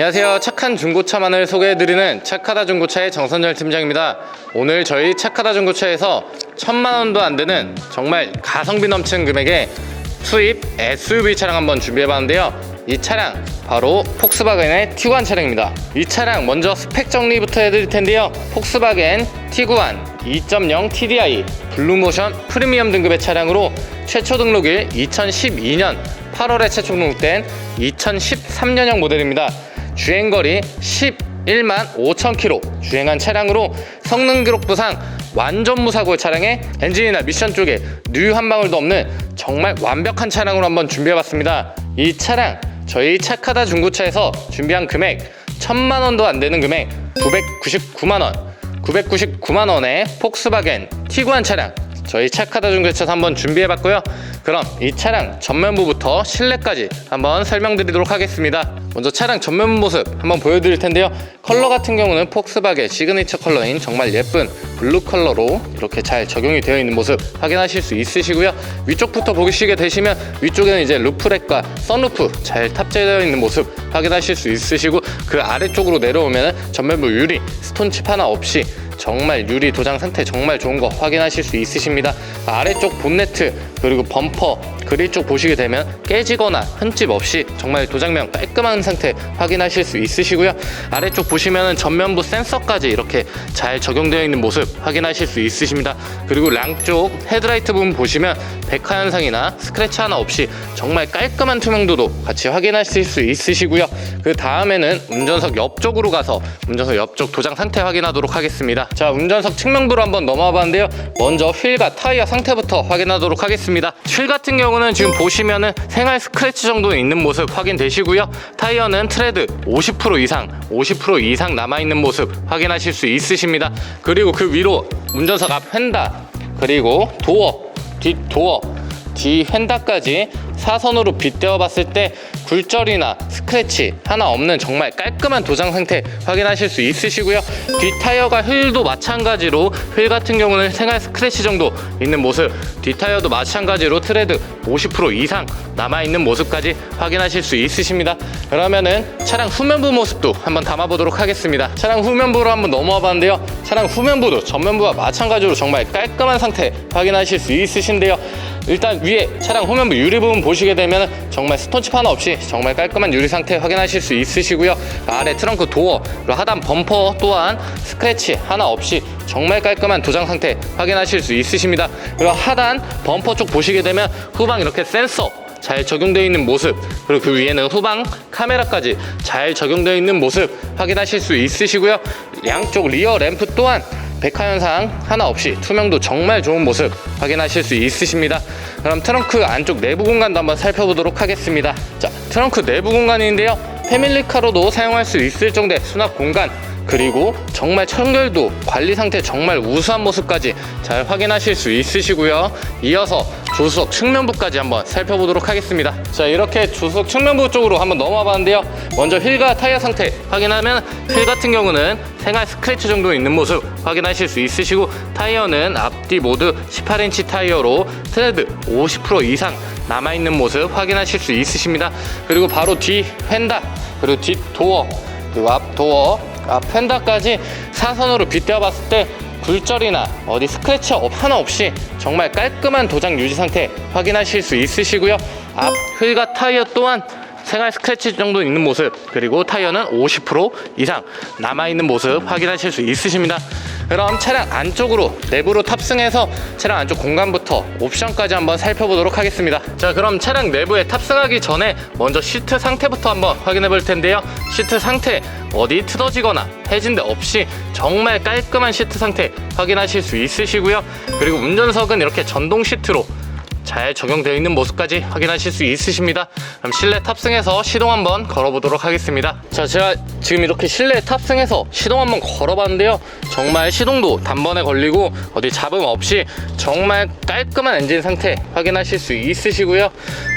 안녕하세요. 착한 중고차만을 소개해드리는 착하다 중고차의 정선열 팀장입니다. 오늘 저희 착하다 중고차에서 천만 원도 안 되는 정말 가성비 넘치는 금액의 수입 SUV 차량 한번 준비해봤는데요. 이 차량 바로 폭스바겐의 티구안 차량입니다. 이 차량 먼저 스펙 정리부터 해드릴 텐데요. 폭스바겐 티구안 2.0 TDI 블루모션 프리미엄 등급의 차량으로 최초 등록일 2012년 8월에 최초 등록된 2013년형 모델입니다. 주행거리 11만 5천 킬로 주행한 차량으로 성능 기록부상 완전 무사고의 차량에 엔진이나 미션 쪽에 누유 한 방울도 없는 정말 완벽한 차량으로 한번 준비해봤습니다. 이 차량 저희 착하다 중고차에서 준비한 금액 천만 원도 안 되는 금액 999만 원 999만 원의 폭스바겐 티구안 차량 저희 착하다 중고차에서 한번 준비해봤고요. 그럼 이 차량 전면부부터 실내까지 한번 설명드리도록 하겠습니다. 먼저 차량 전면 모습 한번 보여드릴 텐데요. 컬러 같은 경우는 폭스바겐 시그니처 컬러인 정말 예쁜 블루 컬러로 이렇게 잘 적용이 되어 있는 모습 확인하실 수 있으시고요. 위쪽부터 보시게 되시면 위쪽에는 이제 루프렉과 선루프 잘 탑재되어 있는 모습 확인하실 수 있으시고 그 아래쪽으로 내려오면 전면부 유리 스톤칩 하나 없이 정말 유리 도장 상태 정말 좋은 거 확인하실 수 있으십니다. 아래쪽 본네트 그리고 범퍼 그릴 쪽 보시게 되면 깨지거나 흠집 없이 정말 도장면 깔끔한 상태 확인하실 수 있으시고요. 아래쪽 보시면은 전면부 센서까지 이렇게 잘 적용되어 있는 모습 확인하실 수 있으십니다. 그리고 랑 쪽 헤드라이트 부분 보시면 백화 현상이나 스크래치 하나 없이 정말 깔끔한 투명도도 같이 확인하실 수 있으시고요. 그 다음에는 운전석 옆쪽으로 가서 운전석 옆쪽 도장 상태 확인하도록 하겠습니다. 자, 운전석 측면부로 한번 넘어와 봤는데요. 먼저 휠과 타이어 상태부터 확인하도록 하겠습니다. 휠 같은 경우는 지금 보시면은 생활 스크래치 정도 있는 모습 확인되시고요. 타이어는 트레드 50% 이상, 50% 이상 남아있는 모습 확인하실 수 있으십니다. 그리고 그 위로 운전석 앞 휀다, 그리고 도어, 뒷 도어, 뒤 휀다까지 사선으로 빗대어 봤을 때 굴절이나 스크래치 하나 없는 정말 깔끔한 도장 상태 확인하실 수 있으시고요. 뒷 타이어가 휠도 마찬가지로 휠 같은 경우는 생활 스크래치 정도 있는 모습, 뒷 타이어도 마찬가지로 트레드 50% 이상 남아 있는 모습까지 확인하실 수 있으십니다. 그러면은 차량 후면부 모습도 한번 담아보도록 하겠습니다. 차량 후면부로 한번 넘어와 봤는데요. 차량 후면부도 전면부와 마찬가지로 정말 깔끔한 상태 확인하실 수 있으신데요. 일단 위에 차량 후면부 유리 부분 보시게 되면 정말 스톤칩 하나 없이 정말 깔끔한 유리 상태 확인하실 수 있으시고요. 아래 트렁크 도어 하단 범퍼 또한 스크래치 하나 없이 정말 깔끔한 도장 상태 확인하실 수 있으십니다. 그리고 하단 범퍼 쪽 보시게 되면 후방 이렇게 센서 잘 적용되어 있는 모습 그리고 그 위에는 후방 카메라까지 잘 적용되어 있는 모습 확인하실 수 있으시고요. 양쪽 리어 램프 또한 백화 현상 하나 없이 투명도 정말 좋은 모습 확인하실 수 있으십니다. 그럼 트렁크 안쪽 내부 공간도 한번 살펴보도록 하겠습니다. 자, 트렁크 내부 공간인데요. 패밀리카로도 사용할 수 있을 정도의 수납 공간 그리고 정말 청결도 관리 상태 정말 우수한 모습까지 잘 확인하실 수 있으시고요. 이어서 조수석 측면부까지 한번 살펴보도록 하겠습니다. 자, 이렇게 조수석 측면부 쪽으로 한번 넘어와 봤는데요. 먼저 휠과 타이어 상태 확인하면 휠 같은 경우는 생활 스크래치 정도 있는 모습 확인하실 수 있으시고 타이어는 앞뒤 모두 18인치 타이어로 트레드 50% 이상 남아있는 모습 확인하실 수 있으십니다. 그리고 바로 뒤 휀다 그리고 뒷 도어 그리고 앞 도어 앞 펜다까지 사선으로 빗대어 봤을 때 굴절이나 어디 스크래치 없- 하나 없이 정말 깔끔한 도장 유지 상태 확인하실 수 있으시고요. 앞 휠과 타이어 또한 생활 스크래치 정도 있는 모습 그리고 타이어는 50% 이상 남아있는 모습 확인하실 수 있으십니다. 그럼 차량 안쪽으로 내부로 탑승해서 차량 안쪽 공간부터 옵션까지 한번 살펴보도록 하겠습니다. 자, 그럼 차량 내부에 탑승하기 전에 먼저 시트 상태부터 한번 확인해 볼 텐데요. 시트 상태 어디 틀어지거나 해진 데 없이 정말 깔끔한 시트 상태 확인하실 수 있으시고요. 그리고 운전석은 이렇게 전동 시트로 잘 적용되어 있는 모습까지 확인하실 수 있으십니다. 그럼 실내 탑승해서 시동 한번 걸어보도록 하겠습니다. 자, 제가 지금 이렇게 실내 탑승해서 시동 한번 걸어봤는데요. 정말 시동도 단번에 걸리고 어디 잡음 없이 정말 깔끔한 엔진 상태 확인하실 수 있으시고요.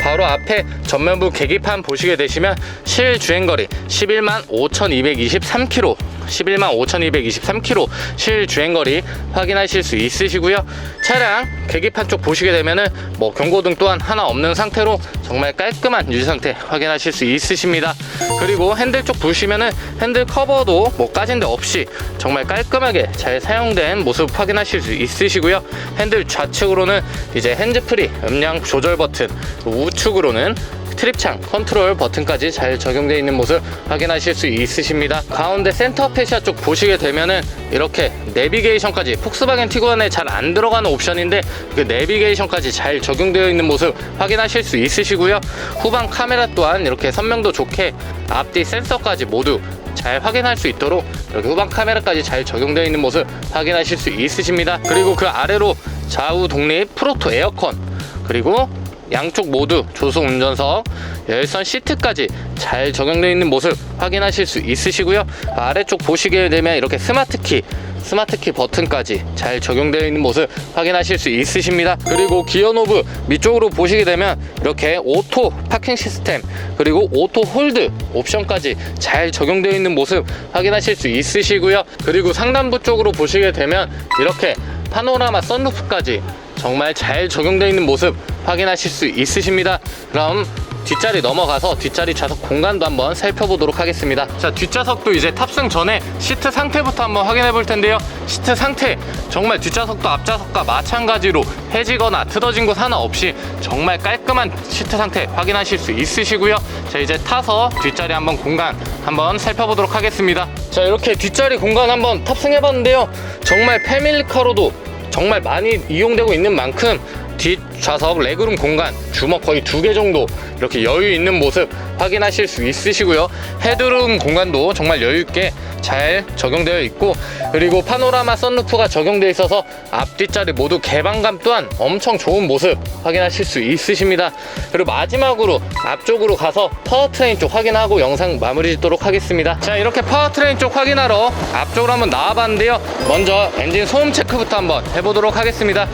바로 앞에 전면부 계기판 보시게 되시면 실 주행거리 11만 5,223km 11만 5,223km 실 주행거리 확인하실 수 있으시고요. 차량 계기판 쪽 보시게 되면은 뭐 경고등 또한 하나 없는 상태로 정말 깔끔한 유지 상태 확인하실 수 있으십니다. 그리고 핸들 쪽 보시면은 핸들 커버도 뭐 까진 데 없이 정말 깔끔하게 잘 사용된 모습 확인하실 수 있으시고요. 핸들 좌측으로는 이제 핸즈프리 음량 조절 버튼, 우측으로는 트립창 컨트롤 버튼까지 잘 적용되어 있는 모습 확인하실 수 있으십니다. 가운데 센터 페시아 쪽 보시게 되면은 이렇게 내비게이션까지 폭스바겐 티구안에 잘 안 들어가는 옵션인데 그 내비게이션까지 잘 적용되어 있는 모습 확인하실 수 있으시고요. 후방 카메라 또한 이렇게 선명도 좋게 앞뒤 센서까지 모두 잘 확인할 수 있도록 이렇게 후방 카메라까지 잘 적용되어 있는 모습 확인하실 수 있으십니다. 그리고 그 아래로 좌우 독립 프로토 에어컨 그리고 양쪽 모두 조수 운전석, 열선 시트까지 잘 적용되어 있는 모습 확인하실 수 있으시고요. 아래쪽 보시게 되면 이렇게 스마트키, 스마트키 버튼까지 잘 적용되어 있는 모습 확인하실 수 있으십니다. 그리고 기어 노브 밑쪽으로 보시게 되면 이렇게 오토 파킹 시스템 그리고 오토 홀드 옵션까지 잘 적용되어 있는 모습 확인하실 수 있으시고요. 그리고 상단부 쪽으로 보시게 되면 이렇게 파노라마 썬루프까지 정말 잘 적용되어 있는 모습 확인하실 수 있으십니다. 그럼 뒷자리 넘어가서 뒷자리 좌석 공간도 한번 살펴보도록 하겠습니다. 자, 뒷좌석도 이제 탑승 전에 시트 상태부터 한번 확인해 볼 텐데요. 시트 상태 정말 뒷좌석도 앞좌석과 마찬가지로 해지거나 틀어진 곳 하나 없이 정말 깔끔한 시트 상태 확인하실 수 있으시고요. 자, 이제 타서 뒷자리 한번 공간 한번 살펴보도록 하겠습니다. 자, 이렇게 뒷자리 공간 한번 탑승해 봤는데요. 정말 패밀리카로도 정말 많이 이용되고 있는 만큼 뒷 좌석 레그룸 공간 주먹 거의 두 개 정도 이렇게 여유 있는 모습 확인하실 수 있으시고요. 헤드룸 공간도 정말 여유 있게 잘 적용되어 있고 그리고 파노라마 썬루프가 적용되어 있어서 앞뒷자리 모두 개방감 또한 엄청 좋은 모습 확인하실 수 있으십니다. 그리고 마지막으로 앞쪽으로 가서 파워트레인 쪽 확인하고 영상 마무리 짓도록 하겠습니다. 자 이렇게 파워트레인 쪽 확인하러 앞쪽으로 한번 나와봤는데요. 먼저 엔진 소음 체크부터 한번 해보도록 하겠습니다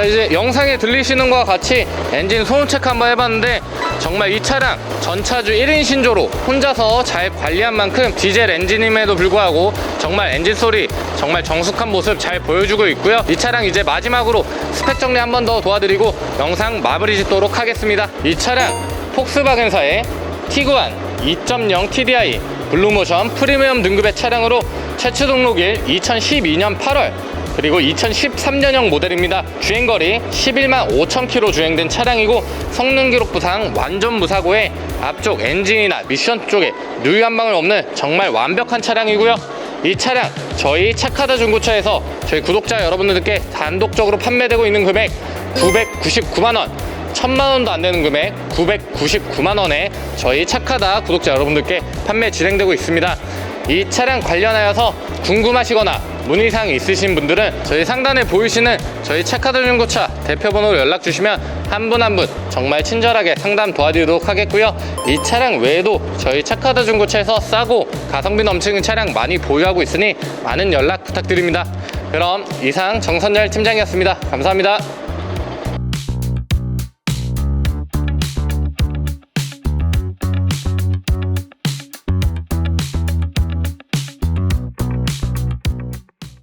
자 이제 영상에 들리시는 것과 같이 엔진 소음 체크 한번 해봤는데 정말 이 차량 전차주 1인 신조로 혼자서 잘 관리한 만큼 디젤 엔진임에도 불구하고 정말 엔진 소리 정말 정숙한 모습 잘 보여주고 있고요. 이 차량 이제 마지막으로 스펙 정리 한 번 더 도와드리고 영상 마무리 짓도록 하겠습니다. 이 차량 폭스바겐사의 티구안 2.0 TDI 블루모션 프리미엄 등급의 차량으로 최초 등록일 2012년 8월 그리고 2013년형 모델입니다. 주행거리 11만 5천 킬로 주행된 차량이고 성능 기록 부상 완전 무사고에 앞쪽 엔진이나 미션 쪽에 누유 한 방울 없는 정말 완벽한 차량이고요. 이 차량 저희 차카다 중고차에서 저희 구독자 여러분들께 단독적으로 판매되고 있는 금액 999만 원. 천만 원도 안 되는 금액 999만 원에 저희 차카다 구독자 여러분들께 판매 진행되고 있습니다. 이 차량 관련하여서 궁금하시거나 문의사항 있으신 분들은 저희 상단에 보이시는 저희 차카드 중고차 대표번호로 연락 주시면 한 분 한 분 정말 친절하게 상담 도와드리도록 하겠고요. 이 차량 외에도 저희 차카드 중고차에서 싸고 가성비 넘치는 차량 많이 보유하고 있으니 많은 연락 부탁드립니다. 그럼 이상 정선열 팀장이었습니다. 감사합니다.